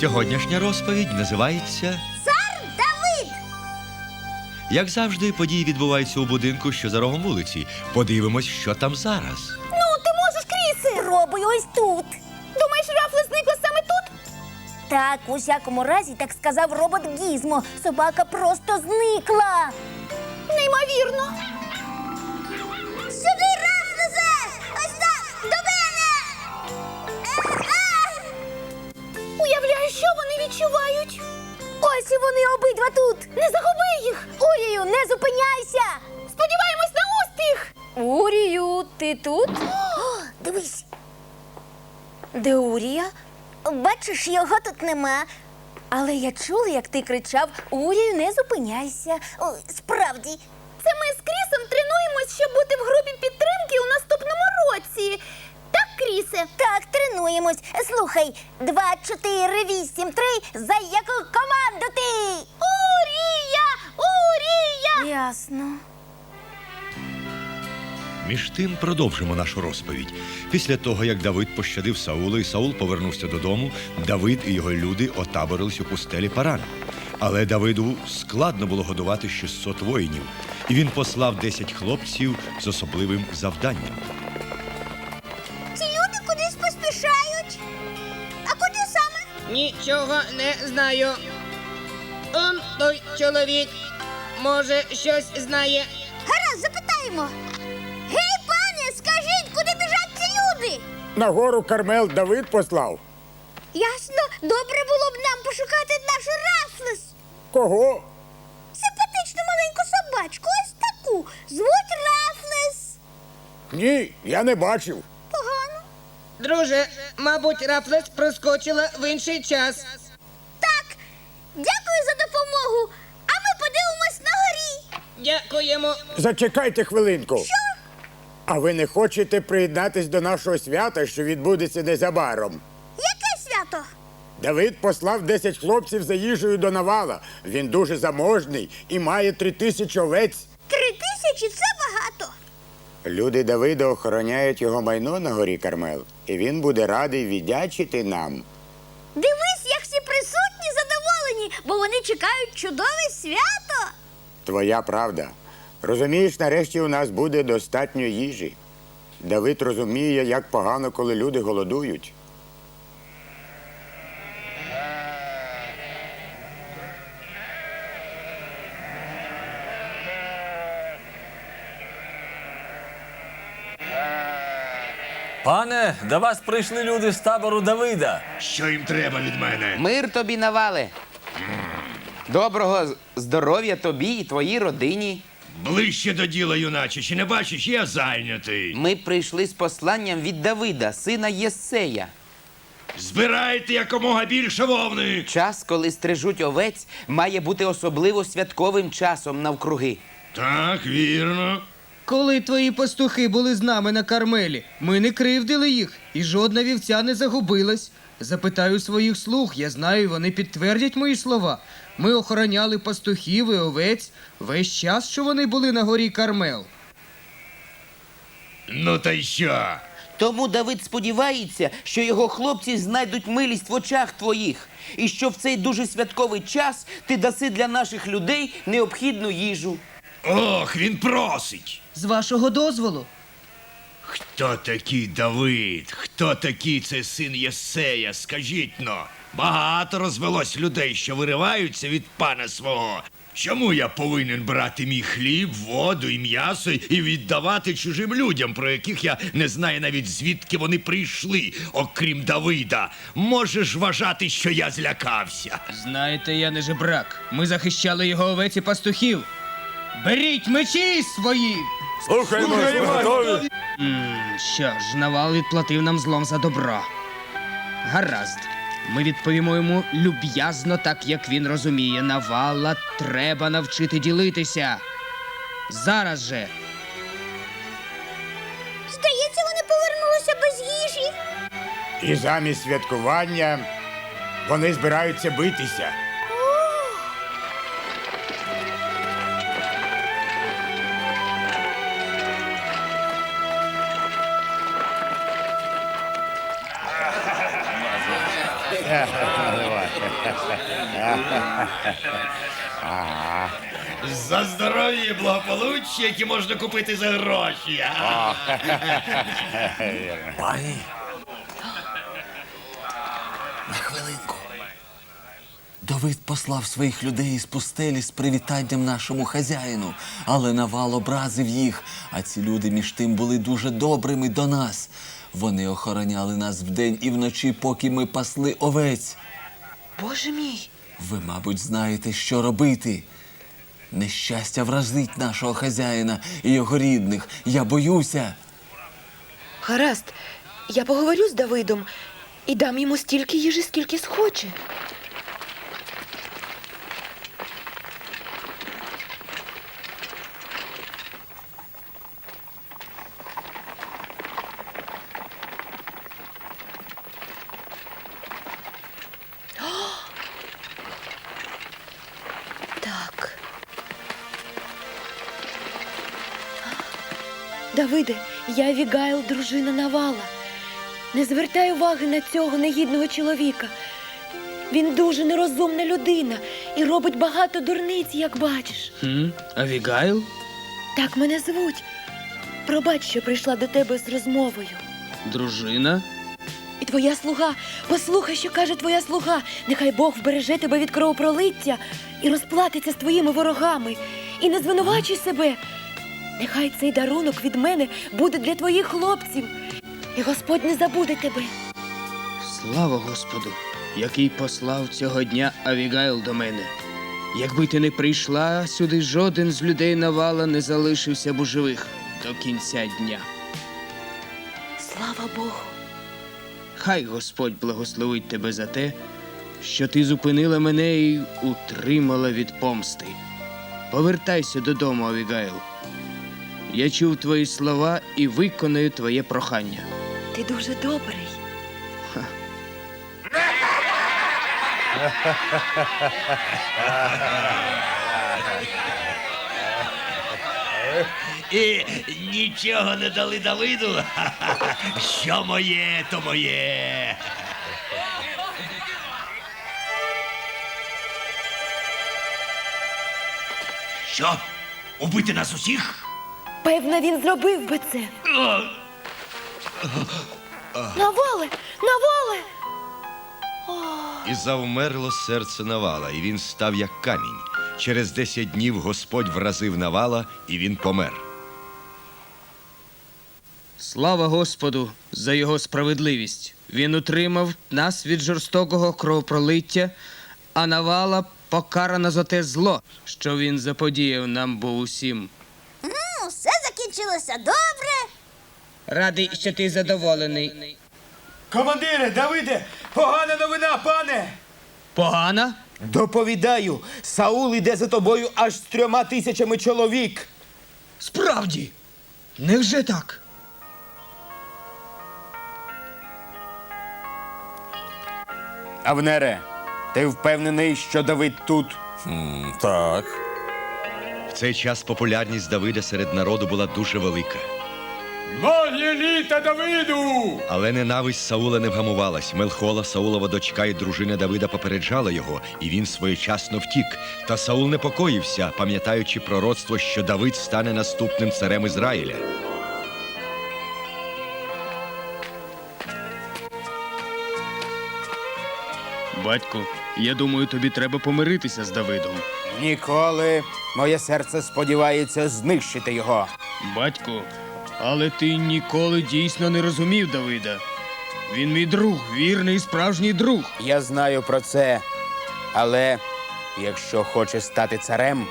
Сьогоднішня розповідь називається Цар Давид! Як завжди, події відбуваються у будинку, що за рогом вулиці. Подивимось, що там зараз. Ну, ти можеш, Крісе! Спробуй ось тут. Думаєш, Рафли зникла саме тут? Так, у всякому разі, так сказав робот Гізмо. Собака просто зникла. Неймовірно. Відчувають. Ось і вони обидва тут. Не загуби їх. Урію, не зупиняйся. Сподіваємось на успіх. Урію, ти тут? О, дивись. Де Урія? Бачиш, його тут нема. Але я чула, як ти кричав Урію, не зупиняйся. О, справді. Це ми з Крісом тренуємось, щоб бути в групі підтримки у наступному році. Крісе? Так, тренуємось. Слухай, два, чотири, вісім, три. За яку команду ти? Урія! Урія! Ясно. Між тим продовжимо нашу розповідь. Після того, як Давид пощадив Саула і Саул повернувся додому, Давид і його люди отаборились у пустелі Паран. Але Давиду складно було годувати 600 воїнів, і він послав 10 хлопців з особливим завданням. Нічого не знаю. Он той чоловік. Може, щось знає. Гаразд, запитаємо. Гей, пане, скажіть, куди біжать ці люди? На гору Кармел Давид послав. Ясно, добре було б нам пошукати нашу Рафлес. Кого? Симпатичну маленьку собачку, ось таку. Звуть Рафлес. Ні, я не бачив. Друже, мабуть, Рафлес проскочила в інший час. Так, дякую за допомогу. А ми подивимось на горі. Дякуємо. Зачекайте хвилинку. Що? А ви не хочете приєднатись до нашого свята, що відбудеться незабаром? Яке свято? Давид послав 10 хлопців за їжею до навала. Він дуже заможний і має три тисячі овець. Три тисячі це багато. Люди Давида охороняють його майно на горі Кармел, і він буде радий віддячити нам. Дивись, як всі присутні задоволені, бо вони чекають чудове свято. Твоя правда. Розумієш, нарешті у нас буде достатньо їжі. Давид розуміє, як погано, коли люди голодують. Пане, до вас прийшли люди з табору Давида. Що їм треба від мене? Мир тобі навале. Доброго з- здоров'я тобі і твоїй родині. Ближче до діла, юначе. Чи не бачиш, я зайнятий. Ми прийшли з посланням від Давида, сина Єссея. Збирайте якомога більше вовни. Час, коли стрижуть овець, має бути особливо святковим часом навкруги. Так, вірно. Коли твої пастухи були з нами на Кармелі, ми не кривдили їх, і жодна вівця не загубилась. Запитаю своїх слуг, я знаю, вони підтвердять мої слова. Ми охороняли пастухів і овець весь час, що вони були на горі Кармел. Ну та й що? Тому Давид сподівається, що його хлопці знайдуть милість в очах твоїх, і що в цей дуже святковий час ти даси для наших людей необхідну їжу. Ох, він просить. З вашого дозволу. Хто такий Давид? Хто такий цей син Єсея? Скажіть но. Багато розвелось людей, що вириваються від пана свого. Чому я повинен брати мій хліб, воду і м'ясо і віддавати чужим людям, про яких я не знаю навіть звідки вони прийшли, окрім Давида? Можеш вважати, що я злякався. Знаєте, я не жебрак. Ми захищали його овець і пастухів. Беріть мечі свої! Слухаємо, готові. Що ж, Навал відплатив нам злом за добро. Гаразд. Ми відповімо йому люб'язно, так як він розуміє. Навала треба навчити ділитися. Зараз же. Здається, вони повернулися без їжі. І замість святкування вони збираються битися. За здоров'я і благополуччя, які можна купити за гроші. Пані. На хвилинку. Давид послав своїх людей із пустелі з привітанням нашому хазяїну, але Навал образив їх, а ці люди між тим були дуже добрими до нас. Вони охороняли нас вдень і вночі, поки ми пасли овець. Боже мій, Ви, мабуть, знаєте, що робити. Нещастя вразить нашого хазяїна і його рідних. Я боюся. гаразд, я поговорю з Давидом і дам йому стільки їжі, скільки схоче. Я Вігайл, дружина Навала. Не звертай уваги на цього негідного чоловіка. Він дуже нерозумна людина і робить багато дурниць, як бачиш. Хм? Авігайл? Так мене звуть. Пробач, що прийшла до тебе з розмовою. Дружина? І твоя слуга, послухай, що каже твоя слуга. Нехай Бог вбереже тебе від кровопролиття і розплатиться з твоїми ворогами. І не звинувачуй себе. Нехай цей дарунок від мене буде для твоїх хлопців. І Господь не забуде тебе. Слава Господу, який послав цього дня Авігайл до мене. Якби ти не прийшла сюди, жоден з людей навала не залишився б у живих до кінця дня. Слава Богу. Хай Господь благословить тебе за те, що ти зупинила мене і утримала від помсти. Повертайся додому, Авігайл. Я чув твої слова і виконую твоє прохання. Ти дуже добрий. І нічого не дали Давиду. Що моє, то моє. Що? Убити нас усіх? Певно, він зробив би це. Навале! Навале! І завмерло серце Навала, і він став як камінь. Через десять днів Господь вразив Навала, і він помер. Слава Господу за його справедливість. Він утримав нас від жорстокого кровопролиття, а навала покарана за те зло, що він заподіяв нам бо усім. Все закінчилося добре. Радий, що ти задоволений. Командире, Давиде, погана новина, пане! Погана? Доповідаю, Саул іде за тобою аж з трьома тисячами чоловік. Справді. Невже так? Авнере, ти впевнений, що Давид тут? Так. Цей час популярність Давида серед народу була дуже велика. Моє літа Давиду! Але ненависть Саула не вгамувалась. Мелхола, Саулова дочка і дружина Давида попереджала його, і він своєчасно втік. Та Саул непокоївся, пам'ятаючи пророцтво, що Давид стане наступним царем Ізраїля. Батько, я думаю, тобі треба помиритися з Давидом. Ніколи моє серце сподівається знищити його. Батько, але ти ніколи дійсно не розумів Давида. Він мій друг, вірний і справжній друг. Я знаю про це. Але якщо хоче стати царем,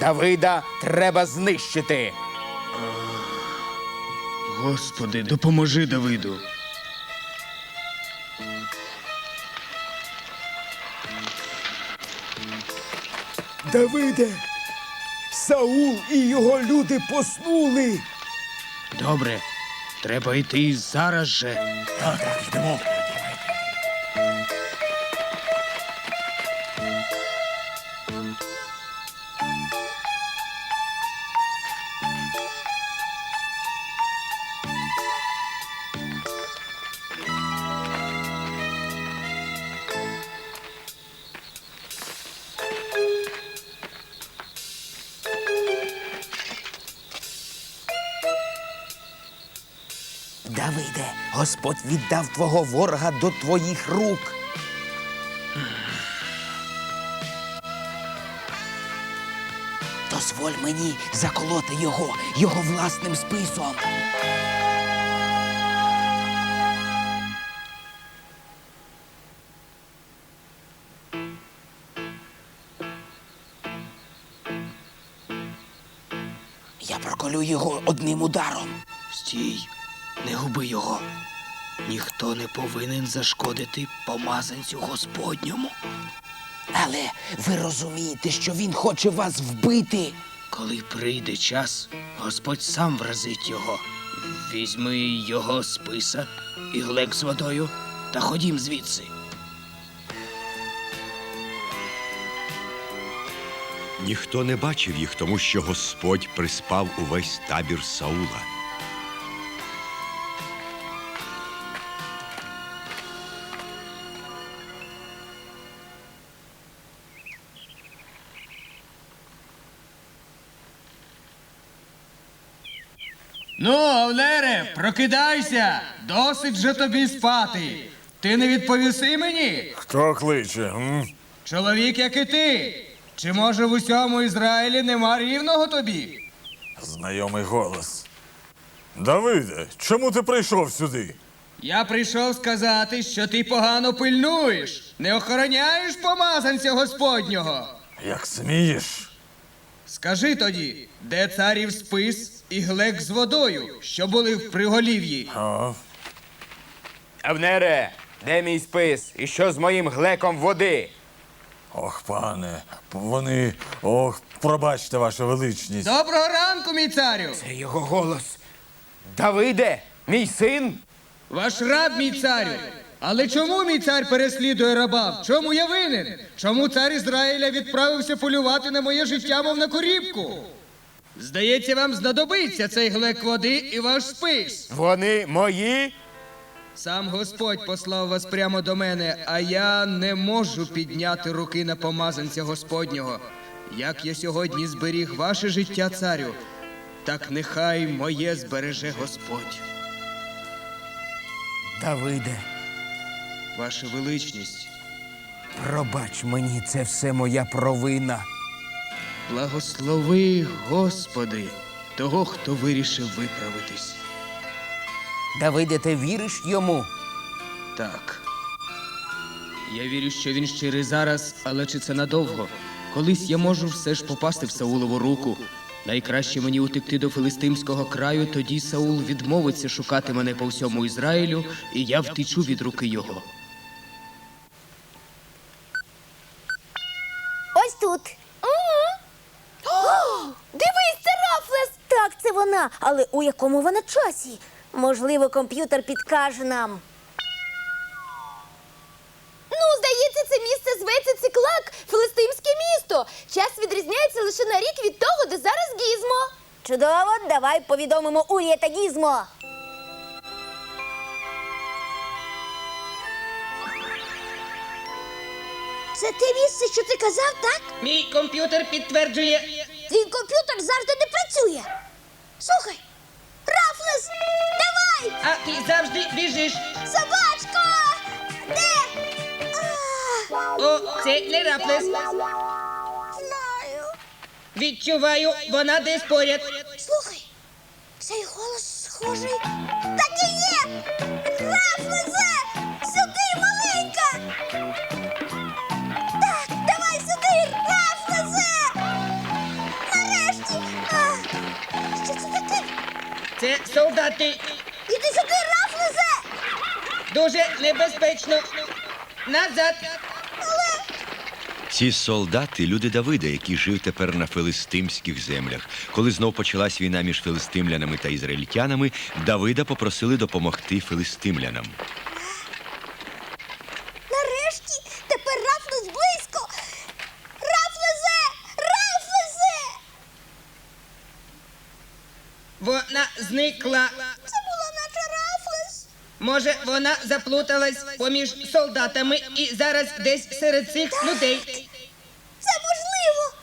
Давида треба знищити. Господи, допоможи Давиду. Давиде! Саул і його люди поснули. Добре, треба йти зараз же. Так, так, йдемо. Господь віддав твого ворога до твоїх рук. Дозволь мені заколоти його, його власним списом. Я проколю його одним ударом. Стій, не губи його. Ніхто не повинен зашкодити помазанцю Господньому. Але ви розумієте, що він хоче вас вбити. Коли прийде час, Господь сам вразить його. Візьми його списа і глек з водою та ходім звідси. Ніхто не бачив їх, тому що Господь приспав увесь табір Саула. Ну, Овлере, прокидайся! Досить же тобі спати. Ти не відповіси мені? Хто кличе? М? Чоловік, як і ти. Чи може в усьому Ізраїлі нема рівного тобі? Знайомий голос. Давиде, чому ти прийшов сюди? Я прийшов сказати, що ти погано пильнуєш, не охороняєш помазанця Господнього. Як смієш? Скажи тоді, де царів спис і глек з водою, що були в приголів'ї? Авнере, де мій спис? І що з моїм глеком води? ох, пане, вони. Ох, пробачте, ваша величність. Доброго ранку, мій царю! Це його голос. Давиде, мій син? Ваш раб, мій царю. Але чому мій цар переслідує раба? В Чому я винен? Чому цар Ізраїля відправився полювати на моє життя, мов на корівку? Здається, вам знадобиться цей глек води і ваш спис. Вони мої? Сам Господь послав вас прямо до мене, а я не можу підняти руки на помазанця Господнього. Як я сьогодні зберіг ваше життя, царю, так нехай моє збереже Господь. Давиде, Ваша величність, пробач мені, це все моя провина. Благослови, Господи, того, хто вирішив виправитись. Давиде, ти віриш йому? Так. Я вірю, що він щирий зараз, але чи це надовго? Колись я можу все ж попасти в Саулову руку. Найкраще мені утекти до филистимського краю, тоді Саул відмовиться шукати мене по всьому Ізраїлю, і я втечу від руки його. Ось тут. О, дивись, це Рафлес! Так, це вона. Але у якому вона часі? Можливо, комп'ютер підкаже нам. Ну, здається, це місце зветься Циклак, филистимське місто. Час відрізняється лише на рік від того, де зараз Гізмо. Чудово, давай повідомимо Урія та Гізмо. Це те місце, що ти казав, так? Мій комп'ютер підтверджує. Твій комп'ютер завжди не працює. Слухай, Рафлес, давай! А ти завжди біжиш. Собачко! Де? А, О, це не Рафлес. знаю. Відчуваю, вона десь поряд. Слухай, цей голос схожий. Так і є! Рафлезе! Солдати. Іди сюди, Рафлезе! Дуже небезпечно. Назад. Ці солдати люди Давида, який жив тепер на филистимських землях. Коли знов почалась війна між филистимлянами та ізраїльтянами, Давида попросили допомогти филистимлянам. Нарешті тепер Рафлес близько. Рафлезе! Рафлезе! Вона зникла. Це була наша Рафлес. Може, вона заплуталась поміж солдатами і зараз десь серед цих людей. Це можливо.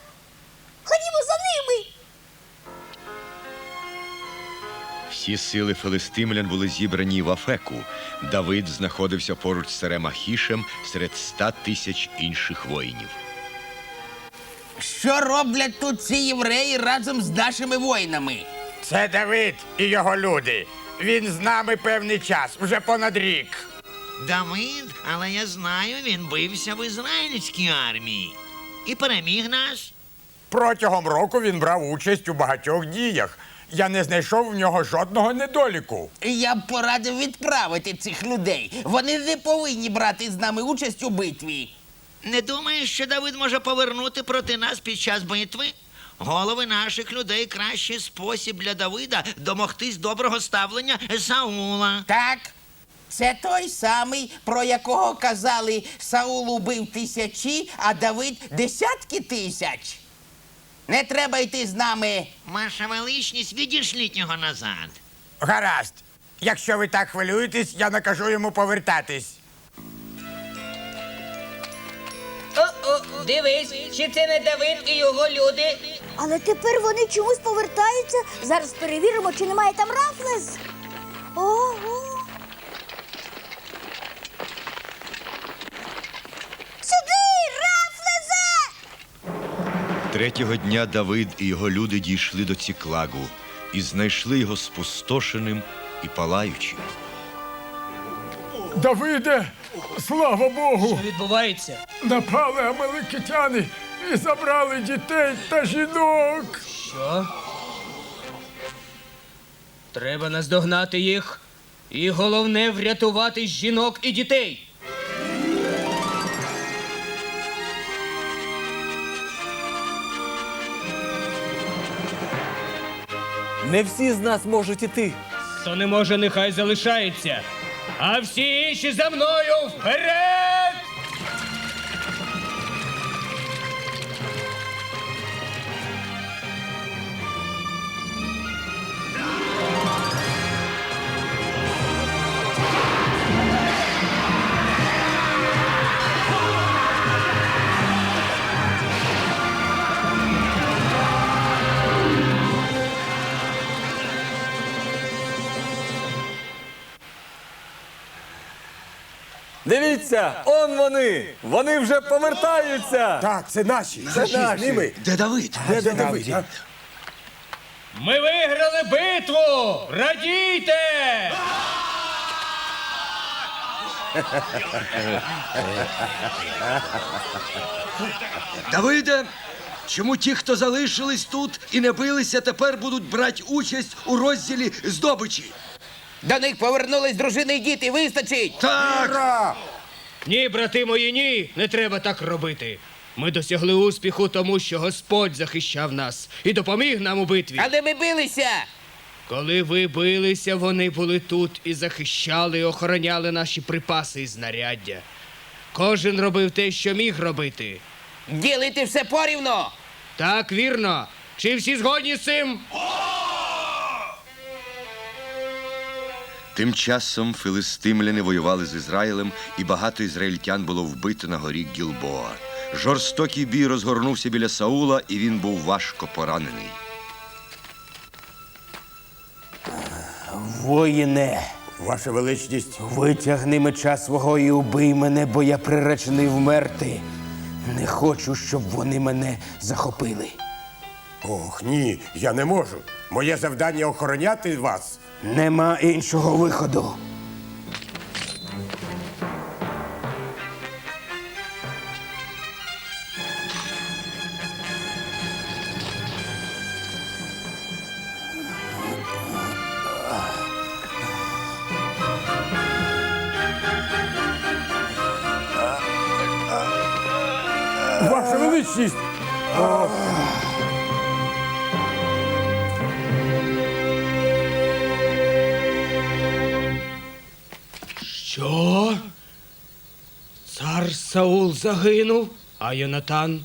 Ходімо за ними. Всі сили филистимлян були зібрані в Афеку. Давид знаходився поруч з царем Ахішем серед ста тисяч інших воїнів. Що роблять тут ці євреї разом з нашими воїнами? Це Давид і його люди. Він з нами певний час, вже понад рік. Давид, але я знаю, він бився в ізраїльській армії і переміг нас. Протягом року він брав участь у багатьох діях. Я не знайшов в нього жодного недоліку. Я б порадив відправити цих людей. Вони не повинні брати з нами участь у битві. Не думаєш, що Давид може повернути проти нас під час битви? Голови наших людей кращий спосіб для Давида домогтись доброго ставлення Саула. Так. Це той самий, про якого казали, Саул убив тисячі, а Давид десятки тисяч. Не треба йти з нами. Ваша величність, відішліть його назад. Гаразд. Якщо ви так хвилюєтесь, я накажу йому повертатись. О-о, дивись, чи це не Давид і його люди? Але тепер вони чомусь повертаються. Зараз перевіримо, чи немає там Рафлес. Ого. Сюди, Рафлезе! Третього дня Давид і його люди дійшли до Ціклагу і знайшли його спустошеним і палаючим. Давиде, слава Богу, Що відбувається? напали амаликитяни і забрали дітей та жінок. Що? Треба наздогнати їх. І головне врятувати жінок і дітей. Не всі з нас можуть іти. Хто не може, нехай залишається. А всі інші за мною вперед! Дивіться, он вони! Вони вже повертаються! Так, це наші. Це наші. Де Давид? Де Давид? а? Ми виграли битву! Радійте! Давиде, чому ті, хто залишились тут і не билися, тепер будуть брати участь у розділі здобичі? До них повернулись дружини і діти, вистачить. Так! Ні, брати мої, ні, не треба так робити. Ми досягли успіху, тому що Господь захищав нас і допоміг нам у битві. Але ми билися. Коли ви билися, вони були тут і захищали, і охороняли наші припаси і знаряддя. Кожен робив те, що міг робити. Ділити все порівно. Так, вірно. Чи всі згодні з цим? Тим часом филистимляни воювали з Ізраїлем, і багато ізраїльтян було вбито на горі Гілбоа. Жорстокий бій розгорнувся біля Саула, і він був важко поранений. Воїне, Ваша величність, витягни меча свого і убий мене, бо я приречений вмерти. Не хочу, щоб вони мене захопили. ох, ні, я не можу. Моє завдання охороняти вас. Нема іншого виходу. Ваша величність! Саул загинув, а Йонатан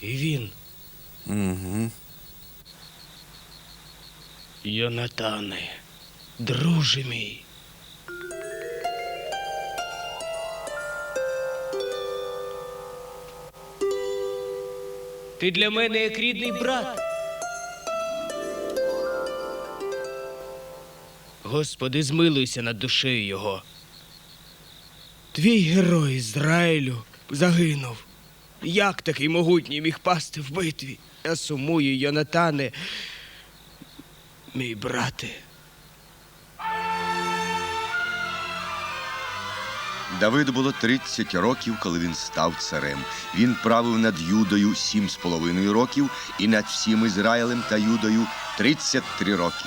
і він. Угу. Йонатане, друже мій. Ти для мене як рідний брат. Господи, змилуйся над душею його. Твій герой Ізраїлю загинув. Як такий могутній міг пасти в битві? Я сумую, Йонатане, мій брате. Давиду було 30 років, коли він став царем. Він правив над Юдою сім з половиною років і над всім Ізраїлем та Юдою 33 роки.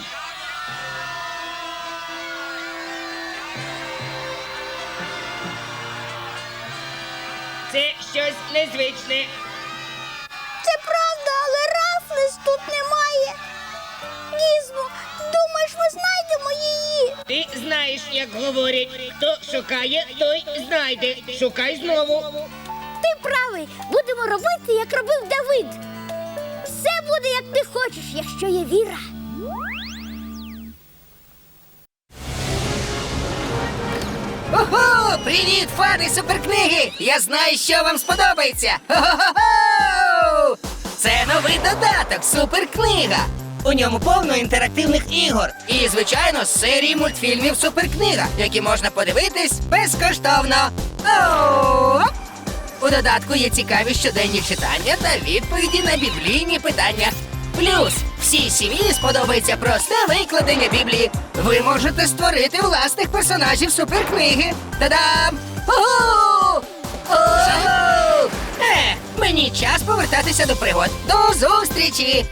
Щось незвичне. Це правда, але Рафлес тут немає. Гізмо, думаєш, ми знайдемо її? Ти знаєш, як говорять, хто шукає, той знайде. Шукай знову. Ти правий, будемо робити, як робив Давид. Все буде, як ти хочеш, якщо є віра. Привіт, фани суперкниги! Я знаю, що вам сподобається. Хо-хо-хо! Це новий додаток Суперкнига. У ньому повно інтерактивних ігор. І, звичайно, серії мультфільмів Суперкнига, які можна подивитись безкоштовно. Оу! У додатку є цікаві щоденні читання та відповіді на біблійні питання. Плюс всій сім'ї сподобається просте викладення Біблії. Ви можете створити власних персонажів суперкниги. Та-дам! Е, мені час повертатися до пригод. До зустрічі!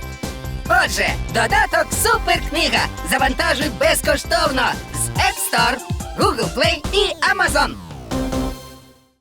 Отже, додаток Суперкнига завантажуй безкоштовно з App Store, Google Play і Amazon.